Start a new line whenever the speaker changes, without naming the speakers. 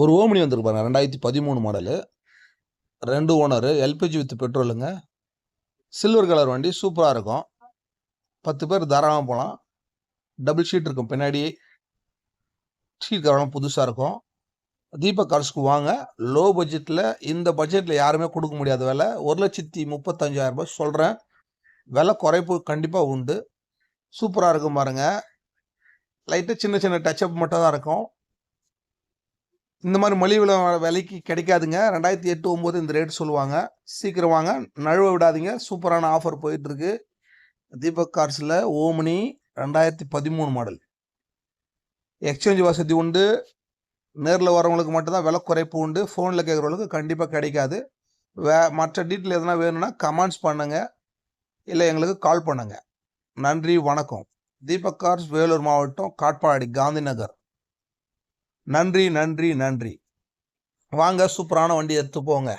ஒரு ஓமினி வந்திருக்கு பாருங்க ரெண்டாயிரத்தி பதிமூணு மாடலு ரெண்டு ஓனரு எல்பிஜி வித் பெட்ரோலுங்க சில்வர் கலர் வண்டி சூப்பராக இருக்கும். பத்து பேர் தாராளமாக போகலாம் டபுள் ஷீட் இருக்கும் பின்னாடி ஷீட் கவனம் புதுசாக இருக்கும். தீபக் கார்ஸ்க்கு வாங்க. லோ பட்ஜெட்டில் இந்த பட்ஜெட்டில் யாருமே கொடுக்க முடியாத விலை. ஒரு லட்சத்தி முப்பத்தஞ்சாயிரம் ரூபாய் சொல்கிறேன் விலை குறைப்பு கண்டிப்பாக உண்டு. சூப்பராக இருக்கும் பாருங்கள் லைட்டாக சின்ன சின்ன டச்சப் மட்டும் தான் இருக்கும். இந்த மாதிரி மலிவு விலை- விலைக்கு கிடைக்காதுங்க. ரெண்டாயிரத்தி எட்டு ஒம்பது இந்த ரேட் சொல்லுவாங்க. சீக்கிரம் வாங்க. நழுவ விடாதீங்க. சூப்பரான ஆஃபர் போயிட்டுருக்கு. தீபக் கார்ஸில் ஓமினி ரெண்டாயிரத்தி பதிமூணு மாடல் எக்ஸ்சேஞ்ச் வசதி உண்டு. நேரில் வரவங்களுக்கு மட்டும்தான் விலை குறைப்பு உண்டு. ஃபோனில் கேட்குறவங்களுக்கு கண்டிப்பாக கிடைக்காது. வே மற்ற டீட்டெயில் எதனா வேணும்னா கமெண்ட்ஸ் பண்ணுங்க. இல்லை எங்களுக்கு கால் பண்ணுங்க. நன்றி வணக்கம். தீபக் கார்ஸ் வேலூர் மாவட்டம் காட்பாடி காந்தி நகர் நன்றி நன்றி நன்றி. வாங்க சூப்பரான வண்டி எடுத்து போங்க.